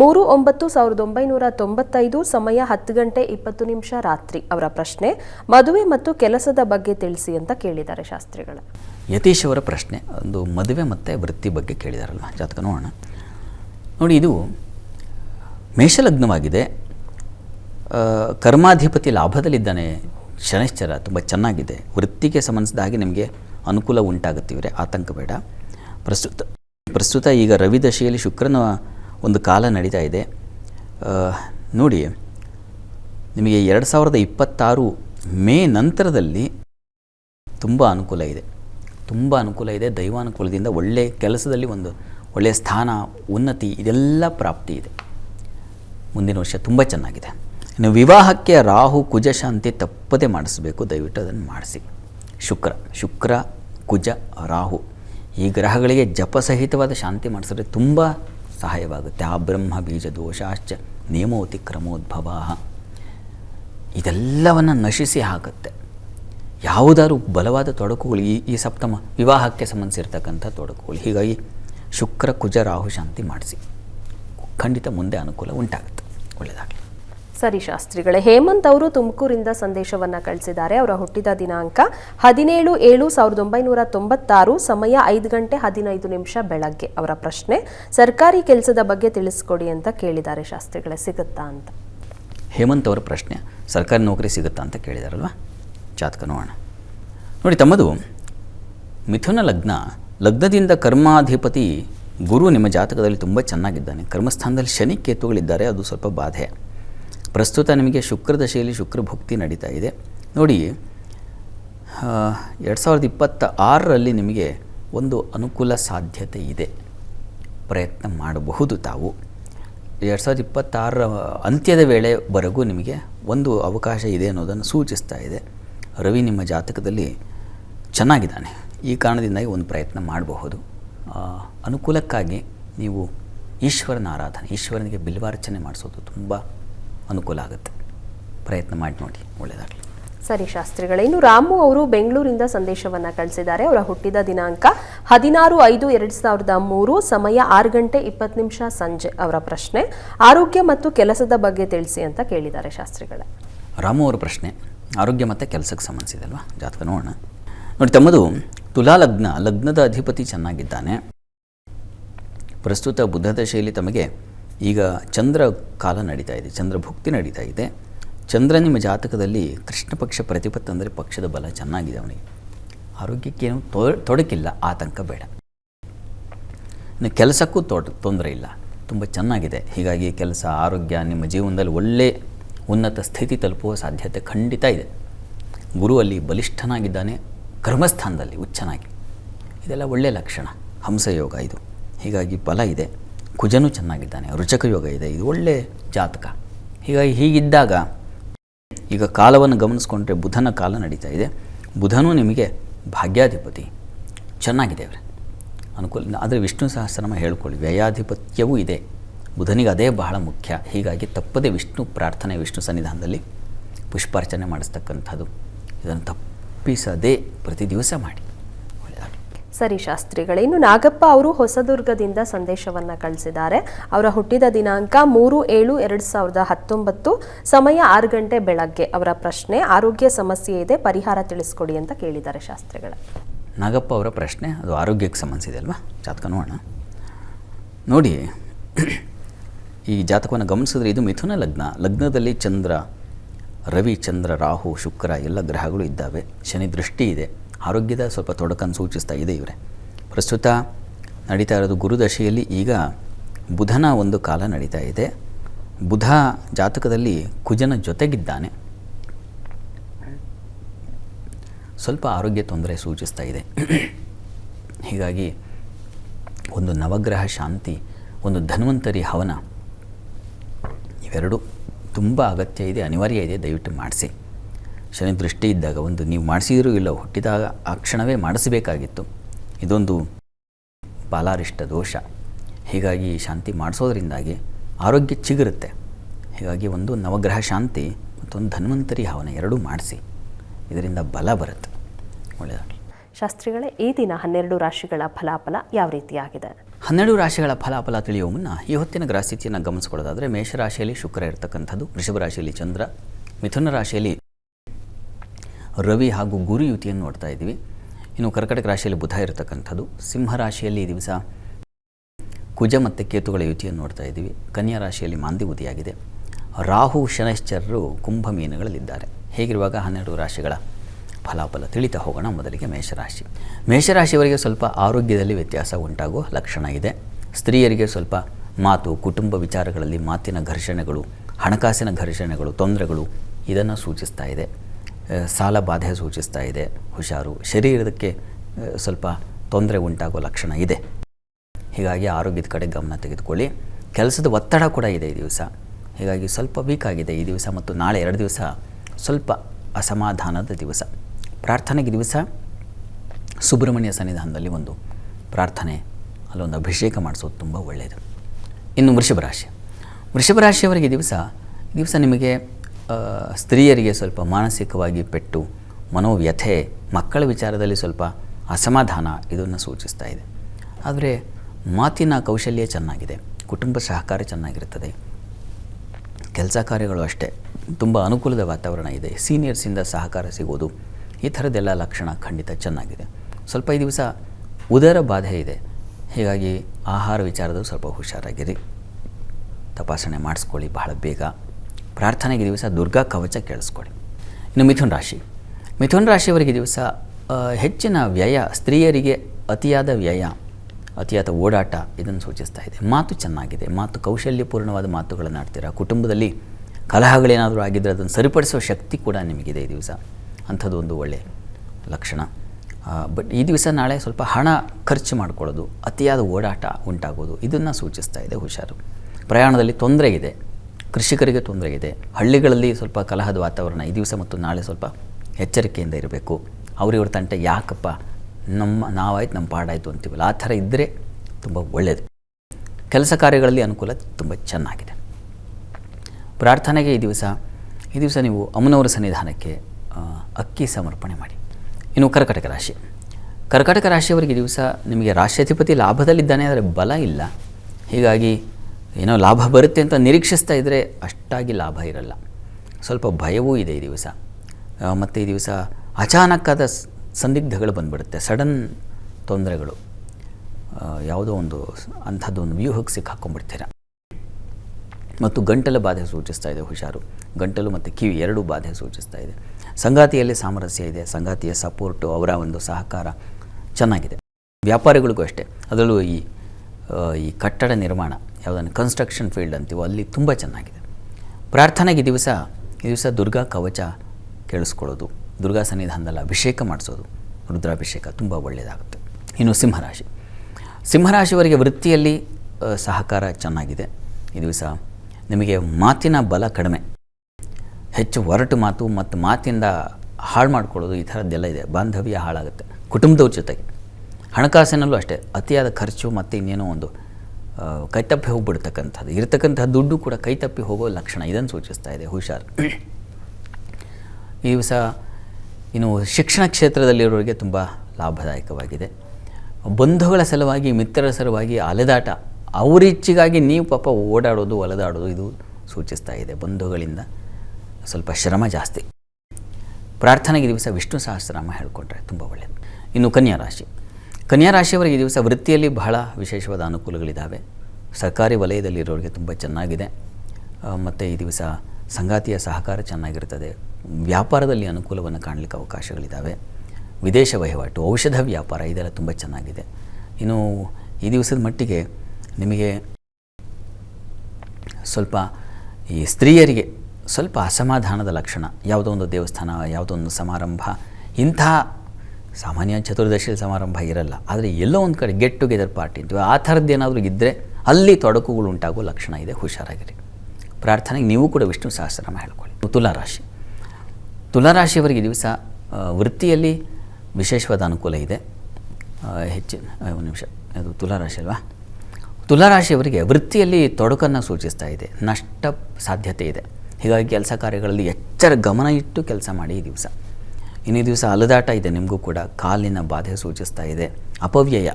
ಮೂರು ಒಂಬತ್ತು ಸಾವಿರದ ಒಂಬೈನೂರ ತೊಂಬತ್ತೈದು, ಸಮಯ ಹತ್ತು ಗಂಟೆ ಇಪ್ಪತ್ತು ನಿಮಿಷ ರಾತ್ರಿ. ಅವರ ಪ್ರಶ್ನೆ, ಮದುವೆ ಮತ್ತು ಕೆಲಸದ ಬಗ್ಗೆ ತಿಳಿಸಿ ಅಂತ ಕೇಳಿದ್ದಾರೆ ಶಾಸ್ತ್ರಿಗಳು. ಯತೀಶ್ ಅವರ ಪ್ರಶ್ನೆ, ಒಂದು ಮದುವೆ ಮತ್ತು ವೃತ್ತಿ ಬಗ್ಗೆ ಕೇಳಿದಾರಲ್ವ ಜಾತಕ ನೋಡೋಣ. ನೋಡಿ, ಇದು ಮೇಷಲಗ್ನವಾಗಿದೆ. ಕರ್ಮಾಧಿಪತಿ ಲಾಭದಲ್ಲಿದ್ದಾನೆ ಶನಿಶ್ಚರ, ತುಂಬ ಚೆನ್ನಾಗಿದೆ. ವೃತ್ತಿಗೆ ಸಂಬಂಧಿಸಿದ ಹಾಗೆ ನಿಮಗೆ ಅನುಕೂಲ ಉಂಟಾಗುತ್ತೆ ಇವರೇ, ಆತಂಕ ಬೇಡ. ಪ್ರಸ್ತುತ ಪ್ರಸ್ತುತ ಈಗ ರವಿ ದಶೆಯಲ್ಲಿ ಶುಕ್ರನ ಒಂದು ಕಾಲ ನಡೀತಾ ಇದೆ. ನೋಡಿ, ನಿಮಗೆ ಎರಡು ಸಾವಿರದ ಇಪ್ಪತ್ತಾರು ಮೇ ನಂತರದಲ್ಲಿ ತುಂಬ ಅನುಕೂಲ ಇದೆ. ತುಂಬ ಅನುಕೂಲ ಇದೆ, ದೈವಾನುಕೂಲದಿಂದ ಒಳ್ಳೆಯ ಕೆಲಸದಲ್ಲಿ ಒಂದು ಒಳ್ಳೆಯ ಸ್ಥಾನ, ಉನ್ನತಿ, ಇದೆಲ್ಲ ಪ್ರಾಪ್ತಿ ಇದೆ. ಮುಂದಿನ ವರ್ಷ ತುಂಬ ಚೆನ್ನಾಗಿದೆ. ಇನ್ನು ವಿವಾಹಕ್ಕೆ ರಾಹು, ಕುಜ, ಶಾಂತಿ ತಪ್ಪದೆ ಮಾಡಿಸಬೇಕು, ದಯವಿಟ್ಟು ಅದನ್ನು ಮಾಡಿಸಿ. ಶುಕ್ರ ಶುಕ್ರ ಕುಜ, ರಾಹು ಈ ಗ್ರಹಗಳಿಗೆ ಜಪ ಸಹಿತವಾದ ಶಾಂತಿ ಮಾಡಿಸಿದ್ರೆ ತುಂಬ ಸಹಾಯವಾಗುತ್ತೆ. ಆ ಬ್ರಹ್ಮ, ಬೀಜ, ದೋಷಾಶ್ಚ, ನೇಮೋತಿ ಕ್ರಮೋದ್ಭವ ಇದೆಲ್ಲವನ್ನು ನಶಿಸಿ ಹಾಕುತ್ತೆ. ಯಾವುದಾದ್ರೂ ಬಲವಾದ ತೊಡಕುಗಳು ಈ ಈ ಸಪ್ತಮ ವಿವಾಹಕ್ಕೆ ಸಂಬಂಧಿಸಿರ್ತಕ್ಕಂಥ ತೊಡಕುಗಳು. ಹೀಗಾಗಿ ಶುಕ್ರ, ಕುಜ, ರಾಹು ಶಾಂತಿ ಮಾಡಿಸಿ. ಖಂಡಿತ ಮುಂದೆ ಅನುಕೂಲ ಉಂಟಾಗುತ್ತೆ. ಒಳ್ಳೆಯದಾಗಲಿ ಸರಿ ಶಾಸ್ತ್ರಿಗಳೇ, ಹೇಮಂತ್ ಅವರು ತುಮಕೂರಿಂದ ಸಂದೇಶವನ್ನ ಕಳಿಸಿದ್ದಾರೆ. ಅವರ ಹುಟ್ಟಿದ ದಿನಾಂಕ ಹದಿನೇಳು ಏಳು ಸಾವಿರದ ಒಂಬೈನೂರ ತೊಂಬತ್ತಾರು, ಸಮಯ ಐದು ಗಂಟೆ ಹದಿನೈದು ನಿಮಿಷ ಬೆಳಗ್ಗೆ. ಅವರ ಪ್ರಶ್ನೆ, ಸರ್ಕಾರಿ ಕೆಲಸದ ಬಗ್ಗೆ ತಿಳಿಸ್ಕೊಡಿ ಅಂತ ಕೇಳಿದ್ದಾರೆ ಶಾಸ್ತ್ರಿಗಳೇ, ಸಿಗುತ್ತಾ ಅಂತ. ಹೇಮಂತ್ ಅವರ ಪ್ರಶ್ನೆ, ಸರ್ಕಾರಿ ನೌಕರಿ ಸಿಗುತ್ತಾ ಅಂತ ಕೇಳಿದಾರಲ್ವಾ? ಜಾತಕ ನೋಡೋಣ ನೋಡಿ ತಮ್ಮದು, ಮಿಥುನ ಲಗ್ನ, ಲಗ್ನದಿಂದ ಕರ್ಮಾಧಿಪತಿ ಗುರು ನಿಮ್ಮ ಜಾತಕದಲ್ಲಿ ತುಂಬ ಚೆನ್ನಾಗಿದ್ದಾನೆ. ಕರ್ಮಸ್ಥಾನದಲ್ಲಿ ಶನಿ ಕೇತುಗಳಿದ್ದಾರೆ, ಅದು ಸ್ವಲ್ಪ ಬಾಧೆ. ಪ್ರಸ್ತುತ ನಿಮಗೆ ಶುಕ್ರ ದಶೆಯಲ್ಲಿ ಶುಕ್ರ ಭಕ್ತಿ ನಡೀತಾ ಇದೆ. ನೋಡಿ ಎರಡು ಸಾವಿರದ ಇಪ್ಪತ್ತ ಆರರಲ್ಲಿ ನಿಮಗೆ ಒಂದು ಅನುಕೂಲ ಸಾಧ್ಯತೆ ಇದೆ. ಪ್ರಯತ್ನ ಮಾಡಬಹುದು ತಾವು. ಎರಡು ಸಾವಿರದ ಇಪ್ಪತ್ತಾರರ ಅಂತ್ಯದ ವೇಳೆವರೆಗೂ ನಿಮಗೆ ಒಂದು ಅವಕಾಶ ಇದೆ ಅನ್ನೋದನ್ನು ಸೂಚಿಸ್ತಾ ಇದೆ. ರವಿ ನಿಮ್ಮ ಜಾತಕದಲ್ಲಿ ಚೆನ್ನಾಗಿದ್ದಾನೆ. ಈ ಕಾರಣದಿಂದಾಗಿ ಒಂದು ಪ್ರಯತ್ನ ಮಾಡಬಹುದು. ಅನುಕೂಲಕ್ಕಾಗಿ ನೀವು ಈಶ್ವರನ ಆರಾಧನೆ, ಈಶ್ವರನಿಗೆ ಬಿಲ್ವಾರ್ಚನೆ ಮಾಡಿಸೋದು ತುಂಬ ಅನುಕೂಲ ಆಗುತ್ತೆ. ಪ್ರಯತ್ನ ಮಾಡಿ ನೋಡಿ ಒಳ್ಳೆಯದಾಗಲಿ ಸರಿ ಶಾಸ್ತ್ರಿಗಳೇ ಇನ್ನು ರಾಮು ಅವರು ಬೆಂಗಳೂರಿಂದ ಸಂದೇಶವನ್ನು ಕಳಿಸಿದ್ದಾರೆ. ಅವರ ಹುಟ್ಟಿದ ದಿನಾಂಕ ಹದಿನಾರು ಐದು ಎರಡು ಸಾವಿರದ ಮೂರು ಸಮಯ ಆರು ಗಂಟೆ ಇಪ್ಪತ್ತು ನಿಮಿಷ ಸಂಜೆ ಅವರ ಪ್ರಶ್ನೆ. ಆರೋಗ್ಯ ಮತ್ತು ಕೆಲಸದ ಬಗ್ಗೆ ತಿಳಿಸಿ ಅಂತ ಕೇಳಿದ್ದಾರೆ ಶಾಸ್ತ್ರಿಗಳೇ. ರಾಮು ಅವರ ಪ್ರಶ್ನೆ ಆರೋಗ್ಯ ಮತ್ತು ಕೆಲಸಕ್ಕೆ ಸಂಬಂಧಿಸಿದೆ ಅಲ್ವಾ? ಜಾತಕ ನೋಡೋಣ. ನೋಡಿ ತಮ್ಮದು ತುಲಾ ಲಗ್ನ ಲಗ್ನದ ಅಧಿಪತಿ ಚೆನ್ನಾಗಿದ್ದಾನೆ. ಪ್ರಸ್ತುತ ಬುದ್ಧದ ಶೈಲಿ ತಮಗೆ ಈಗ ಚಂದ್ರ ಕಾಲ ನಡೀತಾ ಇದೆ ಚಂದ್ರಭುಕ್ತಿ ನಡೀತಾ ಇದೆ. ಚಂದ್ರ ನಿಮ್ಮ ಜಾತಕದಲ್ಲಿ ಕೃಷ್ಣ ಪಕ್ಷ ಪ್ರತಿಪತ್ತು ಅಂದರೆ ಪಕ್ಷದ ಬಲ ಚೆನ್ನಾಗಿದೆ ಅವನಿಗೆ. ಆರೋಗ್ಯಕ್ಕೇನು ತೊ, ತೊಡಕಿಲ್ಲ, ಆತಂಕ ಬೇಡ. ಇನ್ನು ಕೆಲಸಕ್ಕೂ ತೊಡ ತೊಂದರೆ ಇಲ್ಲ, ತುಂಬ ಚೆನ್ನಾಗಿದೆ. ಹೀಗಾಗಿ ಕೆಲಸ, ಆರೋಗ್ಯ, ನಿಮ್ಮ ಜೀವನದಲ್ಲಿ ಒಳ್ಳೆ ಉನ್ನತ ಸ್ಥಿತಿ ತಲುಪುವ ಸಾಧ್ಯತೆ ಖಂಡಿತ ಇದೆ. ಗುರು ಅಲ್ಲಿ ಬಲಿಷ್ಠನಾಗಿದ್ದಾನೆ, ಕರ್ಮಸ್ಥಾನದಲ್ಲಿ ಉಚ್ಚನಾಗಿ ಇದೆಲ್ಲ ಒಳ್ಳೆಯ ಲಕ್ಷಣ, ಹಂಸಯೋಗ ಇದು. ಹೀಗಾಗಿ ಬಲ ಇದೆ. ಕುಜನೂ ಚೆನ್ನಾಗಿದ್ದಾನೆ, ರುಚಕ ಯೋಗ ಇದೆ, ಇದು ಒಳ್ಳೆ ಜಾತಕ. ಹೀಗಾಗಿ ಹೀಗಿದ್ದಾಗ ಈಗ ಕಾಲವನ್ನು ಗಮನಿಸ್ಕೊಂಡ್ರೆ ಬುಧನ ಕಾಲ ನಡೀತಾ ಇದೆ. ಬುಧನೂ ನಿಮಗೆ ಭಾಗ್ಯಾಧಿಪತಿ. ಚೆನ್ನಾಗಿದೆ ಅವರೇ. ಅನುಕೂಲ, ಆದರೆ ವಿಷ್ಣು ಸಹಸ್ರನಾಮ ಹೇಳ್ಕೊಳ್ಳಿ, ವ್ಯಯಾಧಿಪತ್ಯವೂ ಇದೆ. ಬುಧನಿಗೆ ಅದೇ ಬಹಳ ಮುಖ್ಯ. ಹೀಗಾಗಿ ತಪ್ಪದೇ ವಿಷ್ಣು ಪ್ರಾರ್ಥನೆ, ವಿಷ್ಣು ಸನ್ನಿಧಾನದಲ್ಲಿ ಪುಷ್ಪಾರ್ಚನೆ ಮಾಡಿಸ್ತಕ್ಕಂಥದ್ದು. ಇದನ್ನು ತಪ್ಪಿಸದೇ ಪ್ರತಿ ದಿವಸ ಮಾಡಿ. ಸರಿ ಶಾಸ್ತ್ರಿಗಳೇ, ಇನ್ನು ನಾಗಪ್ಪ ಅವರು ಹೊಸದುರ್ಗದಿಂದ ಸಂದೇಶವನ್ನ ಕಳಿಸಿದ್ದಾರೆ. ಅವರ ಹುಟ್ಟಿದ ದಿನಾಂಕ ಮೂರು ಏಳು ಎರಡು ಸಾವಿರದ ಹತ್ತೊಂಬತ್ತು, ಸಮಯ ಆರು ಗಂಟೆ ಬೆಳಗ್ಗೆ. ಅವರ ಪ್ರಶ್ನೆ, ಆರೋಗ್ಯ ಸಮಸ್ಯೆ ಇದೆ, ಪರಿಹಾರ ತಿಳಿಸ್ಕೊಡಿ ಅಂತ ಕೇಳಿದ್ದಾರೆ ಶಾಸ್ತ್ರಿಗಳ. ನಾಗಪ್ಪ ಅವರ ಪ್ರಶ್ನೆ, ಅದು ಆರೋಗ್ಯಕ್ಕೆ ಸಂಬಂಧಿಸಿದೆ ಅಲ್ವಾ? ಜಾತಕ ನೋಡೋಣ. ನೋಡಿ, ಈ ಜಾತಕವನ್ನು ಗಮನಿಸಿದ್ರೆ ಇದು ಮಿಥುನ ಲಗ್ನ. ಲಗ್ನದಲ್ಲಿ ಚಂದ್ರ, ರವಿ, ಚಂದ್ರ, ರಾಹು, ಶುಕ್ರ, ಎಲ್ಲ ಗ್ರಹಗಳು ಇದ್ದಾವೆ. ಶನಿ ದೃಷ್ಟಿ ಇದೆ. ಆರೋಗ್ಯದ ಸ್ವಲ್ಪ ತೊಡಕನ್ನು ಸೂಚಿಸ್ತಾ ಇದೆ ಇವರೇ. ಪ್ರಸ್ತುತ ನಡೀತಾ ಇರೋದು ಗುರುದಶೆಯಲ್ಲಿ ಈಗ ಬುಧನ ಒಂದು ಕಾಲ ನಡೀತಾ ಇದೆ. ಬುಧ ಜಾತಕದಲ್ಲಿ ಕುಜನ ಜೊತೆಗಿದ್ದಾನೆ. ಸ್ವಲ್ಪ ಆರೋಗ್ಯ ತೊಂದರೆ ಸೂಚಿಸ್ತಾ ಇದೆ. ಹೀಗಾಗಿ ಒಂದು ನವಗ್ರಹ ಶಾಂತಿ, ಒಂದು ಧನ್ವಂತರಿ ಹವನ ಇವೆರಡು ತುಂಬ ಅಗತ್ಯ ಇದೆ, ಅನಿವಾರ್ಯ ಇದೆ, ದಯವಿಟ್ಟು ಮಾಡಿಸಿ. ಶನಿ ದೃಷ್ಟಿ ಇದ್ದಾಗ ಒಂದು ನೀವು ಮಾಡಿಸಿದರೂ ಇಲ್ಲ ಹುಟ್ಟಿದಾಗ ಆ ಕ್ಷಣವೇ ಮಾಡಿಸಬೇಕಾಗಿತ್ತು. ಇದೊಂದು ಬಾಲಾರಿಷ್ಟ ದೋಷ. ಹೀಗಾಗಿ ಶಾಂತಿ ಮಾಡಿಸೋದ್ರಿಂದಾಗಿ ಆರೋಗ್ಯ ಚಿಗುರುತ್ತೆ. ಹೀಗಾಗಿ ಒಂದು ನವಗ್ರಹ ಶಾಂತಿ ಮತ್ತೊಂದು ಧನ್ವಂತರಿ ಹವನ ಎರಡೂ ಮಾಡಿಸಿ. ಇದರಿಂದ ಬಲ ಬರುತ್ತೆ. ಒಳ್ಳೆಯದಾಗಲಿ ಶಾಸ್ತ್ರಿಗಳೇ ಈ ದಿನ ಹನ್ನೆರಡು ರಾಶಿಗಳ ಫಲಾಫಲ ಯಾವ ರೀತಿಯಾಗಿದೆ? ಹನ್ನೆರಡು ರಾಶಿಗಳ ಫಲಾಫಲ ತಿಳಿಯುವ ಮುನ್ನ ಈ ಹೊತ್ತಿನ ಗ್ರಹಸ್ಥಿತಿಯನ್ನು ಗಮನಿಸ್ಕೊಳ್ಳೋದಾದರೆ ಮೇಷರಾಶಿಯಲ್ಲಿ ಶುಕ್ರ ಇರತಕ್ಕಂಥದ್ದು ವೃಷಭ ರಾಶಿಯಲ್ಲಿ ಚಂದ್ರ ಮಿಥುನ ರಾಶಿಯಲ್ಲಿ ರವಿ ಹಾಗೂ ಗುರು ಯುತಿಯನ್ನು ನೋಡ್ತಾ ಇದ್ದೀವಿ. ಇನ್ನು ಕರ್ಕಟಕ ರಾಶಿಯಲ್ಲಿ ಬುಧ ಇರತಕ್ಕಂಥದ್ದು. ಸಿಂಹ ರಾಶಿಯಲ್ಲಿ ಈ ದಿವಸ ಕುಜ ಮತ್ತು ಕೇತುಗಳ ಯುತಿಯನ್ನು ನೋಡ್ತಾ ಇದ್ದೀವಿ. ಕನ್ಯಾ ರಾಶಿಯಲ್ಲಿ ಮಾಂದಿ ಉದಿಯಾಗಿದೆ ರಾಹು ಶನೈಶ್ಚರರು ಕುಂಭ ಮೀನುಗಳಲ್ಲಿದ್ದಾರೆ. ಹೇಗಿರುವಾಗ ಹನ್ನೆರಡು ರಾಶಿಗಳ ಫಲಾಫಲ ತಿಳಿತಾ ಹೋಗೋಣ ಮೊದಲಿಗೆ ಮೇಷರಾಶಿ. ಮೇಷರಾಶಿಯವರಿಗೆ ಸ್ವಲ್ಪ ಆರೋಗ್ಯದಲ್ಲಿ ವ್ಯತ್ಯಾಸ ಉಂಟಾಗುವ ಲಕ್ಷಣ ಇದೆ. ಸ್ತ್ರೀಯರಿಗೆ ಸ್ವಲ್ಪ ಮಾತು, ಕುಟುಂಬ ವಿಚಾರಗಳಲ್ಲಿ ಮಾತಿನ ಘರ್ಷಣೆಗಳು, ಹಣಕಾಸಿನ ಘರ್ಷಣೆಗಳು, ತೊಂದರೆಗಳು ಇದನ್ನು ಸೂಚಿಸ್ತಾ ಇದೆ. ಸಾಲ ಬಾಧೆ ಸೂಚಿಸ್ತಾ ಇದೆ. ಹುಷಾರು. ಶರೀರಕ್ಕೆ ಸ್ವಲ್ಪ ತೊಂದರೆ ಉಂಟಾಗೋ ಲಕ್ಷಣ ಇದೆ. ಹೀಗಾಗಿ ಆರೋಗ್ಯದ ಕಡೆ ಗಮನ ತೆಗೆದುಕೊಳ್ಳಿ. ಕೆಲಸದ ಒತ್ತಡ ಕೂಡ ಇದೆ ಈ ದಿವಸ. ಹೀಗಾಗಿ ಸ್ವಲ್ಪ ವೀಕ್ ಆಗಿದೆ ಈ ದಿವಸ ಮತ್ತು ನಾಳೆ ಎರಡು ದಿವಸ ಸ್ವಲ್ಪ ಅಸಮಾಧಾನದ ದಿವಸ. ಪ್ರಾರ್ಥನೆಗೆ ದಿವಸ ಸುಬ್ರಹ್ಮಣ್ಯ ಸನ್ನಿಧಾನದಲ್ಲಿ ಒಂದು ಪ್ರಾರ್ಥನೆ, ಅಲ್ಲೊಂದು ಅಭಿಷೇಕ ಮಾಡಿಸೋದು ತುಂಬ ಒಳ್ಳೆಯದು. ಇನ್ನು ವೃಷಭ ರಾಶಿ. ವೃಷಭ ರಾಶಿಯವರಿಗೆ ದಿವಸ ದಿವಸ ನಿಮಗೆ ಸ್ತ್ರೀಯರಿಗೆ ಸ್ವಲ್ಪ ಮಾನಸಿಕವಾಗಿ ಪೆಟ್ಟು, ಮನೋವ್ಯಥೆ, ಮಕ್ಕಳ ವಿಚಾರದಲ್ಲಿ ಸ್ವಲ್ಪ ಅಸಮಾಧಾನ ಇದನ್ನು ಸೂಚಿಸ್ತಾ ಇದೆ. ಆದರೆ ಮಾತಿನ ಕೌಶಲ್ಯ ಚೆನ್ನಾಗಿದೆ, ಕುಟುಂಬ ಸಹಕಾರ ಚೆನ್ನಾಗಿರುತ್ತದೆ. ಕೆಲಸ ಕಾರ್ಯಗಳು ಅಷ್ಟೇ, ತುಂಬ ಅನುಕೂಲದ ವಾತಾವರಣ ಇದೆ. ಸೀನಿಯರ್ಸಿಂದ ಸಹಕಾರ ಸಿಗೋದು, ಈ ಥರದ್ದೆಲ್ಲ ಲಕ್ಷಣ ಖಂಡಿತ ಚೆನ್ನಾಗಿದೆ. ಸ್ವಲ್ಪ ಈ ದಿವಸ ಉದರ ಬಾಧೆ ಇದೆ. ಹೀಗಾಗಿ ಆಹಾರ ವಿಚಾರದಲ್ಲೂ ಸ್ವಲ್ಪ ಹುಷಾರಾಗಿರಿ. ತಪಾಸಣೆ ಮಾಡಿಸ್ಕೊಳ್ಳಿ, ಬಹಳ ಬೇಗ. ಪ್ರಾರ್ಥನೆಗೆ ದಿವಸ ದುರ್ಗಾ ಕವಚ ಕೇಳಿಸ್ಕೊಳ್ಳಿ ಇನ್ನು ಮಿಥುನ್ ರಾಶಿ. ಮಿಥುನ್ ರಾಶಿಯವರಿಗೆ ದಿವಸ ಹೆಚ್ಚಿನ ವ್ಯಯ, ಸ್ತ್ರೀಯರಿಗೆ ಅತಿಯಾದ ವ್ಯಯ, ಅತಿಯಾದ ಓಡಾಟ ಇದನ್ನು ಸೂಚಿಸ್ತಾ ಇದೆ. ಮಾತು ಚೆನ್ನಾಗಿದೆ, ಮಾತು ಕೌಶಲ್ಯಪೂರ್ಣವಾದ ಮಾತುಗಳನ್ನು ಆಡ್ತೀರಾ? ಕುಟುಂಬದಲ್ಲಿ ಕಲಹಗಳೇನಾದರೂ ಆಗಿದ್ದರೆ ಅದನ್ನು ಸರಿಪಡಿಸುವ ಶಕ್ತಿ ಕೂಡ ನಿಮಗಿದೆ ಈ ದಿವಸ. ಅಂಥದ್ದು ಒಂದು ಒಳ್ಳೆಯ ಲಕ್ಷಣ. ಬಟ್ ಈ ದಿವಸ ನಾಳೆ ಸ್ವಲ್ಪ ಹಣ ಖರ್ಚು ಮಾಡ್ಕೊಳ್ಳೋದು, ಅತಿಯಾದ ಓಡಾಟ ಉಂಟಾಗೋದು ಇದನ್ನು ಸೂಚಿಸ್ತಾ ಇದೆ ಹುಷಾರು. ಪ್ರಯಾಣದಲ್ಲಿ ತೊಂದರೆ ಇದೆ ಕೃಷಿಕರಿಗೆ ತೊಂದರೆ ಇದೆ. ಹಳ್ಳಿಗಳಲ್ಲಿ ಸ್ವಲ್ಪ ಕಲಹದ ವಾತಾವರಣ, ಈ ದಿವಸ ಮತ್ತು ನಾಳೆ ಸ್ವಲ್ಪ ಎಚ್ಚರಿಕೆಯಿಂದ ಇರಬೇಕು. ಅವರಿವ್ರ ತಂಟೆ ಯಾಕಪ್ಪ? ನಮ್ಮ, ನಾವಾಯ್ತು ನಮ್ಮ ಪಾಡಾಯಿತು ಅಂತೀವಲ್ಲ, ಆ ಥರ ಇದ್ದರೆ ತುಂಬ ಒಳ್ಳೆಯದು ಕೆಲಸ ಕಾರ್ಯಗಳಲ್ಲಿ ಅನುಕೂಲ ತುಂಬ ಚೆನ್ನಾಗಿದೆ. ಪ್ರಾರ್ಥನೆಗೆ ಈ ದಿವಸ ಈ ದಿವಸ ನೀವು ಅಮ್ಮನವರ ಸನ್ನಿಧಾನಕ್ಕೆ ಅಕ್ಕಿ ಸಮರ್ಪಣೆ ಮಾಡಿ. ಇನ್ನು ಕರ್ಕಟಕ ರಾಶಿ. ಕರ್ಕಟಕ ರಾಶಿಯವರಿಗೆ ದಿವಸ ನಿಮಗೆ ರಾಶ್ಯಾಧಿಪತಿ ಲಾಭದಲ್ಲಿದ್ದಾನೆ, ಆದರೆ ಬಲ ಇಲ್ಲ. ಹೀಗಾಗಿ ಏನೋ ಲಾಭ ಬರುತ್ತೆ ಅಂತ ನಿರೀಕ್ಷಿಸ್ತಾ ಇದ್ದರೆ ಅಷ್ಟಾಗಿ ಲಾಭ ಇರಲ್ಲ. ಸ್ವಲ್ಪ ಭಯವೂ ಇದೆ ಈ ದಿವಸ. ಮತ್ತು ಈ ದಿವಸ ಅಚಾನಕ್ಕಾದ ಸಂದಿಗ್ಧಗಳು ಬಂದ್ಬಿಡುತ್ತೆ. ಸಡನ್ ತೊಂದರೆಗಳು. ಯಾವುದೋ ಒಂದು ಸ್- ಅಂಥದ್ದು ಒಂದು ವ್ಯೂಹಕ್ಕೆ ಸಿಕ್ಕಾಕೊಂಡ್ಬಿಡ್ತೀರ ಮತ್ತು ಗಂಟಲು ಬಾಧೆ ಸೂಚಿಸ್ತಾ ಇದೆ ಹುಷಾರು. ಗಂಟಲು ಮತ್ತು ಕಿವಿ ಎರಡೂ ಬಾಧೆ ಸೂಚಿಸ್ತಾ ಇದೆ. ಸಂಗಾತಿಯಲ್ಲಿ ಸಾಮರಸ್ಯ ಇದೆ. ಸಂಗಾತಿಯ ಸಪೋರ್ಟು, ಅವರ ಒಂದು ಸಹಕಾರ ಚೆನ್ನಾಗಿದೆ. ವ್ಯಾಪಾರಿಗಳಿಗೂ ಅಷ್ಟೇ. ಅದರಲ್ಲೂ ಈ ಈ ಕಟ್ಟಡ ನಿರ್ಮಾಣ ಯಾವುದನ್ನು ಕನ್ಸ್ಟ್ರಕ್ಷನ್ ಫೀಲ್ಡ್ ಅಂತೀವೋ, ಅಲ್ಲಿ ತುಂಬ ಚೆನ್ನಾಗಿದೆ. ಪ್ರಾರ್ಥನೆಗೆ ದಿವಸ, ಈ ದಿವಸ ದುರ್ಗಾ ಕವಚ ಕೇಳಿಸ್ಕೊಳ್ಳೋದು, ದುರ್ಗಾ ಸನ್ನಿಧಾನದಲ್ಲಿ ಅಭಿಷೇಕ ಮಾಡಿಸೋದು, ರುದ್ರಾಭಿಷೇಕ ತುಂಬ ಒಳ್ಳೆಯದಾಗುತ್ತೆ. ಇನ್ನು ಸಿಂಹರಾಶಿ. ಸಿಂಹರಾಶಿಯವರಿಗೆ ವೃತ್ತಿಯಲ್ಲಿ ಸಹಕಾರ ಚೆನ್ನಾಗಿದೆ. ಈ ದಿವಸ ನಿಮಗೆ ಮಾತಿನ ಬಲ ಕಡಿಮೆ. ಹೆಚ್ಚು ಒರಟು ಮಾತು ಮತ್ತು ಮಾತಿಂದ ಹಾಳು ಮಾಡ್ಕೊಳ್ಳೋದು ಈ ಥರದ್ದೆಲ್ಲ ಇದೆ. ಬಾಂಧವ್ಯ ಹಾಳಾಗುತ್ತೆ. ಕುಟುಂಬದವ್ರ ಜೊತೆಗೆ ಹಣಕಾಸಿನಲ್ಲೂ ಅಷ್ಟೇ, ಅತಿಯಾದ ಖರ್ಚು ಮತ್ತು ಇನ್ನೇನೋ ಒಂದು ಕೈತಪ್ಪಿ ಹೋಗ್ಬಿಡ್ತಕ್ಕಂಥದ್ದು. ಇರತಕ್ಕಂಥ ದುಡ್ಡು ಕೂಡ ಕೈತಪ್ಪಿ ಹೋಗೋ ಲಕ್ಷಣ ಇದನ್ನು ಸೂಚಿಸ್ತಾ ಇದೆ ಹುಷಾರ್. ಈ ದಿವಸ ಇನ್ನು ಶಿಕ್ಷಣ ಕ್ಷೇತ್ರದಲ್ಲಿರೋರಿಗೆ ತುಂಬ ಲಾಭದಾಯಕವಾಗಿದೆ. ಬಂಧುಗಳ ಸಲುವಾಗಿ, ಮಿತ್ರರ ಸಲುವಾಗಿ ಅಲೆದಾಟ, ಅವರಿಚ್ಚಿಗಾಗಿ ನೀವು ಪಾಪ ಓಡಾಡೋದು ಒಲೆದಾಡೋದು ಇದು ಸೂಚಿಸ್ತಾ ಇದೆ ಬಂಧುಗಳಿಂದ. ಸ್ವಲ್ಪ ಶ್ರಮ ಜಾಸ್ತಿ. ಪ್ರಾರ್ಥನೆಗೆ ದಿವಸ ವಿಷ್ಣು ಸಹಸ್ರನಾಮ ಹೇಳಿಕೊಂಡ್ರೆ ತುಂಬ ಒಳ್ಳೆಯದು ಇನ್ನು ಕನ್ಯಾ ರಾಶಿ. ಕನ್ಯಾ ರಾಶಿಯವರಿಗೆ ಈ ದಿವಸ ವೃತ್ತಿಯಲ್ಲಿ ಬಹಳ ವಿಶೇಷವಾದ ಅನುಕೂಲಗಳಿದ್ದಾವೆ ಸರ್ಕಾರಿ ವಲಯದಲ್ಲಿ ಇರೋರಿಗೆ ತುಂಬ ಚೆನ್ನಾಗಿದೆ. ಮತ್ತು ಈ ದಿವಸ ಸಂಗಾತಿಯ ಸಹಕಾರ ಚೆನ್ನಾಗಿರ್ತದೆ. ವ್ಯಾಪಾರದಲ್ಲಿ ಅನುಕೂಲವನ್ನು ಕಾಣಲಿಕ್ಕೆ ಅವಕಾಶಗಳಿದ್ದಾವೆ ವಿದೇಶ ವಹಿವಾಟು, ಔಷಧ ವ್ಯಾಪಾರ ಇದೆಲ್ಲ ತುಂಬ ಚೆನ್ನಾಗಿದೆ. ಇನ್ನು ಈ ದಿವಸದ ಮಟ್ಟಿಗೆ ನಿಮಗೆ ಸ್ವಲ್ಪ ಈ ಸ್ತ್ರೀಯರಿಗೆ ಸ್ವಲ್ಪ ಅಸಮಾಧಾನದ ಲಕ್ಷಣ, ಯಾವುದೋ ಒಂದು ದೇವಸ್ಥಾನ, ಯಾವುದೋ ಒಂದು ಸಮಾರಂಭ, ಇಂಥ ಸಾಮಾನ್ಯ ಚತುರ್ದಶಿ ಸಮಾರಂಭ ಇರಲ್ಲ. ಆದರೆ ಎಲ್ಲೋ ಒಂದು ಕಡೆ ಗೆಟ್ ಟುಗೆದರ್ ಪಾರ್ಟಿ ಅಂತೀವಿ, ಆ ಥರದ್ದು ಏನಾದರೂ ಇದ್ದರೆ ಅಲ್ಲಿ ತೊಡಕುಗಳು ಉಂಟಾಗುವ ಲಕ್ಷಣ ಇದೆ, ಹುಷಾರಾಗಿರಿ. ಪ್ರಾರ್ಥನೆಗೆ ನೀವು ಕೂಡ ವಿಷ್ಣು ಸಹಸ್ರನಾಮ ಹೇಳ್ಕೊಳ್ಳಿ. ತುಲಾರಾಶಿ ತುಲಾರಾಶಿಯವರಿಗೆ ದಿವಸ ವೃತ್ತಿಯಲ್ಲಿ ವಿಶೇಷವಾದ ಅನುಕೂಲ ಇದೆ. ಹೆಚ್ಚಿನ ಒಂದು ನಿಮಿಷ, ಅದು ತುಲಾರಾಶಿ ಅಲ್ವಾ? ತುಲಾರಾಶಿಯವರಿಗೆ ವೃತ್ತಿಯಲ್ಲಿ ತೊಡಕನ್ನು ಸೂಚಿಸ್ತಾ ಇದೆ, ನಷ್ಟ ಸಾಧ್ಯತೆ ಇದೆ. ಹೀಗಾಗಿ ಕೆಲಸ ಕಾರ್ಯಗಳಲ್ಲಿ ಎಚ್ಚರ, ಗಮನ ಇಟ್ಟು ಕೆಲಸ ಮಾಡಿ ಈ ದಿವಸ. ಇನ್ನು ದಿವಸ ಅಲದಾಟ ಇದೆ, ನಿಮಗೂ ಕೂಡ. ಕಾಲಿನ ಬಾಧೆ ಸೂಚಿಸ್ತಾ ಇದೆ. ಅಪವ್ಯಯ.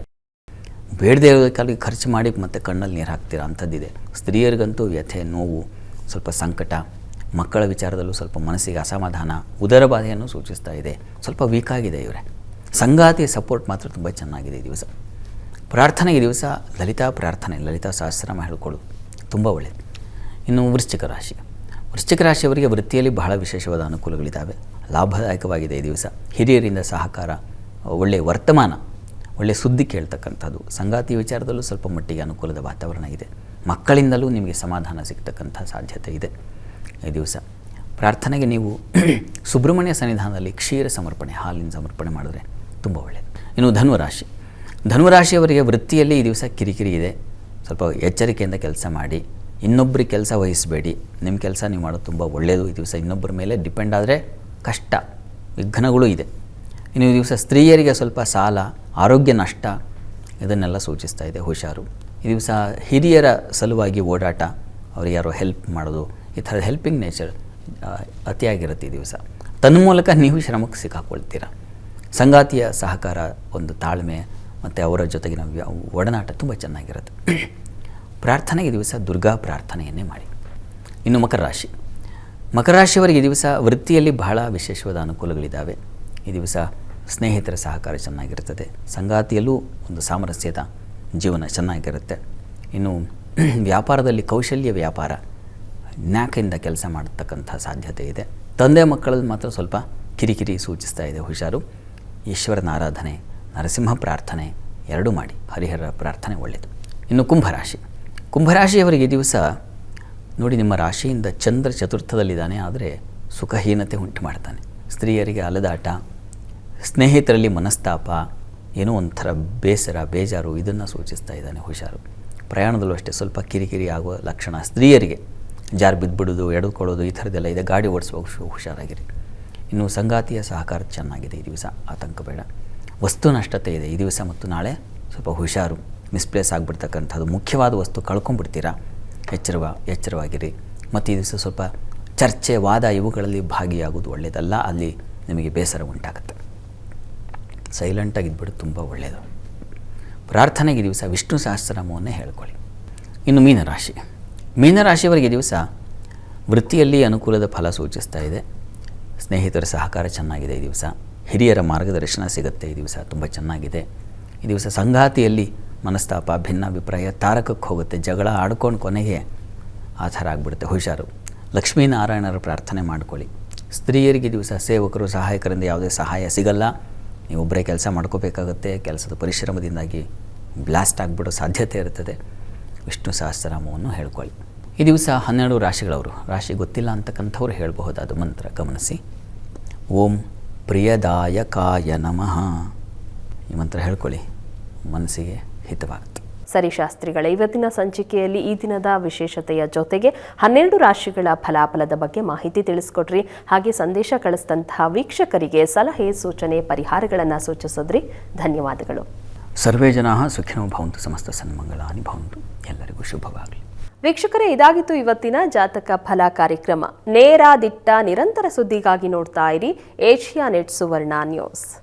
ಬೇಡದೇ ಇರೋದಕ್ಕಾಗಿ ಖರ್ಚು ಮಾಡಿ ಮತ್ತೆ ಕಣ್ಣಲ್ಲಿ ನೀರು ಹಾಕ್ತೀರಾ? ಅಂಥದ್ದಿದೆ. ಸ್ತ್ರೀಯರಿಗಂತೂ ವ್ಯಥೆ, ನೋವು, ಸ್ವಲ್ಪ ಸಂಕಟ. ಮಕ್ಕಳ ವಿಚಾರದಲ್ಲೂ ಸ್ವಲ್ಪ ಮನಸ್ಸಿಗೆ ಅಸಮಾಧಾನ. ಉದರ ಬಾಧೆಯನ್ನು ಸೂಚಿಸ್ತಾ ಇದೆ. ಸ್ವಲ್ಪ ವೀಕ್ ಆಗಿದೆ ಇವರೇ. ಸಂಗಾತಿ ಸಪೋರ್ಟ್ ಮಾತ್ರ ತುಂಬ ಚೆನ್ನಾಗಿದೆ ಈ ದಿವಸ. ಪ್ರಾರ್ಥನೆ ಈ ದಿವಸ ಲಲಿತಾ ಪ್ರಾರ್ಥನೆ, ಲಲಿತಾ ಸಹಸ್ರಮ ಹೇಳ್ಕೊಳ್ಳು. ತುಂಬ ಒಳ್ಳೆಯದು ಇನ್ನು ವೃಶ್ಚಿಕ ರಾಶಿ. ವೃಶ್ಚಿಕ ರಾಶಿಯವರಿಗೆ ವೃತ್ತಿಯಲ್ಲಿ ಬಹಳ ವಿಶೇಷವಾದ ಅನುಕೂಲಗಳಿದ್ದಾವೆ. ಲಾಭದಾಯಕವಾಗಿದೆ ಈ ದಿವಸ. ಹಿರಿಯರಿಂದ ಸಹಕಾರ ಒಳ್ಳೆಯ ವರ್ತಮಾನ ಒಳ್ಳೆಯ ಸುದ್ದಿ ಕೇಳ್ತಕ್ಕಂಥದ್ದು. ಸಂಗಾತಿ ವಿಚಾರದಲ್ಲೂ ಸ್ವಲ್ಪ ಮಟ್ಟಿಗೆ ಅನುಕೂಲದ ವಾತಾವರಣ ಇದೆ. ಮಕ್ಕಳಿಂದಲೂ ನಿಮಗೆ ಸಮಾಧಾನ ಸಿಗ್ತಕ್ಕಂಥ ಸಾಧ್ಯತೆ ಇದೆ ಈ ದಿವಸ. ಪ್ರಾರ್ಥನೆಗೆ ನೀವು ಸುಬ್ರಹ್ಮಣ್ಯ ಸನ್ನಿಧಾನದಲ್ಲಿ ಕ್ಷೀರ ಸಮರ್ಪಣೆ, ಹಾಲಿನ ಸಮರ್ಪಣೆ ಮಾಡಿದ್ರೆ ತುಂಬ ಒಳ್ಳೆಯದು ಇನ್ನು ಧನುರಾಶಿ. ಧನುರಾಶಿಯವರಿಗೆ ವೃತ್ತಿಯಲ್ಲಿ ಈ ದಿವಸ ಕಿರಿಕಿರಿ ಇದೆ. ಸ್ವಲ್ಪ ಎಚ್ಚರಿಕೆಯಿಂದ ಕೆಲಸ ಮಾಡಿ ಇನ್ನೊಬ್ಬರಿಗೆ ಕೆಲಸ ವಹಿಸಬೇಡಿ. ನಿಮ್ಮ ಕೆಲಸ ನೀವು ಮಾಡೋದು ತುಂಬ ಒಳ್ಳೆಯದು ಈ ದಿವಸ. ಇನ್ನೊಬ್ಬರ ಮೇಲೆ ಡಿಪೆಂಡ್ ಆದರೆ ಕಷ್ಟ, ವಿಘ್ನಗಳು ಇದೆ. ಇನ್ನು ದಿವಸ ಸ್ತ್ರೀಯರಿಗೆ ಸ್ವಲ್ಪ ಸಾಲ, ಆರೋಗ್ಯ ನಷ್ಟ, ಇದನ್ನೆಲ್ಲ ಸೂಚಿಸ್ತಾ ಇದೆ ಹುಷಾರು. ಈ ದಿವಸ ಹಿರಿಯರ ಸಲುವಾಗಿ ಓಡಾಟ, ಅವ್ರಿಗೆ ಯಾರೋ ಹೆಲ್ಪ್ ಮಾಡೋದು, ಈ ಥರದ ಹೆಲ್ಪಿಂಗ್ ನೇಚರ್ ಅತಿಯಾಗಿರುತ್ತೆ ಈ ದಿವಸ. ತನ್ಮೂಲಕ ನೀವು ಶ್ರಮಕ್ಕೆ ಸಿಕ್ಕಾಕೊಳ್ತೀರ? ಸಂಗಾತಿಯ ಸಹಕಾರ, ಒಂದು ತಾಳ್ಮೆ, ಮತ್ತು ಅವರ ಜೊತೆಗಿನ ಒಡನಾಟ ತುಂಬ ಚೆನ್ನಾಗಿರುತ್ತೆ. ಪ್ರಾರ್ಥನೆಗೆ ಈ ದಿವಸ ದುರ್ಗಾ ಪ್ರಾರ್ಥನೆಯನ್ನೇ ಮಾಡಿ. ಇನ್ನು ಮಕರ ರಾಶಿ. ಮಕರ ರಾಶಿಯವರಿಗೆ ಈ ದಿವಸ ವೃತ್ತಿಯಲ್ಲಿ ಬಹಳ ವಿಶೇಷವಾದ ಅನುಕೂಲಗಳಿದ್ದಾವೆ. ಈ ದಿವಸ ಸ್ನೇಹಿತರ ಸಹಕಾರ ಚೆನ್ನಾಗಿರುತ್ತದೆ ಸಂಗಾತಿಯಲ್ಲೂ ಒಂದು ಸಾಮರಸ್ಯದ ಜೀವನ ಚೆನ್ನಾಗಿರುತ್ತೆ. ಇನ್ನು ವ್ಯಾಪಾರದಲ್ಲಿ ಕೌಶಲ್ಯ ವ್ಯಾಪಾರ ಜ್ಞಾಕೆಯಿಂದ ಕೆಲಸ ಮಾಡತಕ್ಕಂಥ ಸಾಧ್ಯತೆ ಇದೆ. ತಂದೆ ಮಕ್ಕಳಲ್ಲಿ ಮಾತ್ರ ಸ್ವಲ್ಪ ಕಿರಿಕಿರಿ ಸೂಚಿಸ್ತಾ ಇದೆ, ಹುಷಾರು. ಈಶ್ವರನ ಆರಾಧನೆ ನರಸಿಂಹ ಪ್ರಾರ್ಥನೆ ಎರಡೂ ಮಾಡಿ ಹರಿಹರ ಪ್ರಾರ್ಥನೆ ಒಳ್ಳೆಯದು ಇನ್ನು ಕುಂಭರಾಶಿ. ಕುಂಭರಾಶಿಯವರಿಗೆ ಈ ದಿವಸ ನೋಡಿ, ನಿಮ್ಮ ರಾಶಿಯಿಂದ ಚಂದ್ರ ಚತುರ್ಥದಲ್ಲಿದ್ದಾನೆ, ಆದರೆ ಸುಖಹೀನತೆ ಉಂಟು ಮಾಡ್ತಾನೆ. ಸ್ತ್ರೀಯರಿಗೆ ಅಲೆದಾಟ, ಸ್ನೇಹಿತರಲ್ಲಿ ಮನಸ್ತಾಪ, ಏನೋ ಒಂಥರ ಬೇಸರ, ಬೇಜಾರು, ಇದನ್ನು ಸೂಚಿಸ್ತಾ ಇದ್ದಾನೆ ಹುಷಾರು. ಪ್ರಯಾಣದಲ್ಲೂ ಅಷ್ಟೇ ಸ್ವಲ್ಪ ಕಿರಿಕಿರಿ ಆಗುವ ಲಕ್ಷಣ ಸ್ತ್ರೀಯರಿಗೆ. ಜಾರು ಬಿದ್ದುಬಿಡೋದು ಎಳೆದುಕೊಳ್ಳೋದು ಈ ಥರದ್ದೆಲ್ಲ ಇದೆ. ಗಾಡಿ ಓಡಿಸುವಾಗ ಹುಷ- ಹುಷಾರಾಗಿರಿ. ಇನ್ನು ಸಂಗಾತಿಯ ಸಹಕಾರ ಚೆನ್ನಾಗಿದೆ ಈ ದಿವಸ, ಆತಂಕ ಬೇಡ. ವಸ್ತು ನಷ್ಟತೆ ಇದೆ ಈ ದಿವಸ ಮತ್ತು ನಾಳೆ ಸ್ವಲ್ಪ ಹುಷಾರು, ಮಿಸ್ಪ್ಲೇಸ್ ಆಗಿಬಿಡ್ತಕ್ಕಂಥದ್ದು. ಮುಖ್ಯವಾದ ವಸ್ತು ಕಳ್ಕೊಂಡ್ಬಿಡ್ತೀರಾ? ಎಚ್ಚರವ, ಎಚ್ಚರವಾಗಿರಿ. ಮತ್ತು ಈ ದಿವಸ ಸ್ವಲ್ಪ ಚರ್ಚೆ ವಾದ ಇವುಗಳಲ್ಲಿ ಭಾಗಿಯಾಗೋದು ಒಳ್ಳೆಯದಲ್ಲ, ಅಲ್ಲಿ ನಿಮಗೆ ಬೇಸರ ಉಂಟಾಗುತ್ತೆ. ಸೈಲೆಂಟಾಗಿ ಇದ್ಬಿಟ್ಟು ತುಂಬ ಒಳ್ಳೆಯದು. ಪ್ರಾರ್ಥನೆಗೆ ದಿವಸ ವಿಷ್ಣು ಸಹಸ್ರನಾಮವನ್ನೇ ಹೇಳ್ಕೊಳ್ಳಿ. ಇನ್ನು ಮೀನರಾಶಿ. ಮೀನರಾಶಿಯವರಿಗೆ ದಿವಸ ವೃತ್ತಿಯಲ್ಲಿ ಅನುಕೂಲದ ಫಲ ಸೂಚಿಸ್ತಾ ಇದೆ. ಸ್ನೇಹಿತರ ಸಹಕಾರ ಚೆನ್ನಾಗಿದೆ ಈ ದಿವಸ. ಹಿರಿಯರ ಮಾರ್ಗದರ್ಶನ ಸಿಗುತ್ತೆ, ಈ ದಿವಸ ತುಂಬ ಚೆನ್ನಾಗಿದೆ. ಈ ದಿವಸ ಸಂಗಾತಿಯಲ್ಲಿ ಮನಸ್ತಾಪ, ಭಿನ್ನಾಭಿಪ್ರಾಯ, ತಾರಕಕ್ಕೆ ಹೋಗುತ್ತೆ, ಜಗಳ ಆಡ್ಕೊಂಡು ಕೊನೆಗೆ ಆ ಥರ ಆಗಿಬಿಡುತ್ತೆ ಹುಷಾರು. ಲಕ್ಷ್ಮೀನಾರಾಯಣರ ಪ್ರಾರ್ಥನೆ ಮಾಡ್ಕೊಳ್ಳಿ. ಸ್ತ್ರೀಯರಿಗೆ ದಿವಸ ಸೇವಕರು, ಸಹಾಯಕರಿಂದ ಯಾವುದೇ ಸಹಾಯ ಸಿಗಲ್ಲ. ನೀವು ಒಬ್ಬರೇ ಕೆಲಸ ಮಾಡ್ಕೋಬೇಕಾಗುತ್ತೆ, ಕೆಲಸದ ಪರಿಶ್ರಮದಿಂದಾಗಿ ಬ್ಲಾಸ್ಟ್ ಆಗಿಬಿಡೋ ಸಾಧ್ಯತೆ ಇರ್ತದೆ ವಿಷ್ಣು ಸಹಸ್ರನಾಮವನ್ನು ಹೇಳ್ಕೊಳ್ಳಿ. ಈ ದಿವಸ ಹನ್ನೆರಡು ರಾಶಿಗಳವರು, ರಾಶಿ ಗೊತ್ತಿಲ್ಲ ಅಂತಕ್ಕಂಥವ್ರು ಹೇಳಬಹುದಾದ ಮಂತ್ರ, ಗಮನಿಸಿ. ಓಂ ಪ್ರಿಯದಾಯಕಾಯ ನಮಃ. ಈ ಮಂತ್ರ ಹೇಳ್ಕೊಳ್ಳಿ. ಮನಸ್ಸಿಗೆ ಹಿತವಾಗುತ್ತೆ. ಸರಿ ಶಾಸ್ತ್ರಿಗಳ ಇವತ್ತಿನ ಸಂಚಿಕೆಯಲ್ಲಿ ಈ ದಿನದ ವಿಶೇಷತೆಯ ಜೊತೆಗೆ ಹನ್ನೆರಡು ರಾಶಿಗಳ ಫಲಾಫಲದ ಬಗ್ಗೆ ಮಾಹಿತಿ ತಿಳಿಸ್ಕೊಟ್ರಿ ಹಾಗೆ ಸಂದೇಶ ಕಳಿಸಿದಂತಹ ವೀಕ್ಷಕರಿಗೆ ಸಲಹೆ ಸೂಚನೆ ಪರಿಹಾರಗಳನ್ನು ಸೂಚಿಸಿದ್ರಿ. ಧನ್ಯವಾದಗಳು. ಸರ್ವೇ ಜನ ಸುಖಿನೋ ಭವಂತು ಸಮಸ್ತ ಸನ್ಮಂಗಳಾನಿ ಭವಂತು. ಎಲ್ಲರಿಗೂ ಶುಭವಾಗಲಿ. ವೀಕ್ಷಕರೇ ಇದಾಗಿತ್ತು ಇವತ್ತಿನ ಜಾತಕ ಫಲ ಕಾರ್ಯಕ್ರಮ. ನೇರ ದಿಟ್ಟ ನಿರಂತರ ಸುದ್ದಿಗಾಗಿ ನೋಡ್ತಾ ಇರಿ ಏಷ್ಯಾ ನೆಟ್ ಸುವರ್ಣ ನ್ಯೂಸ್.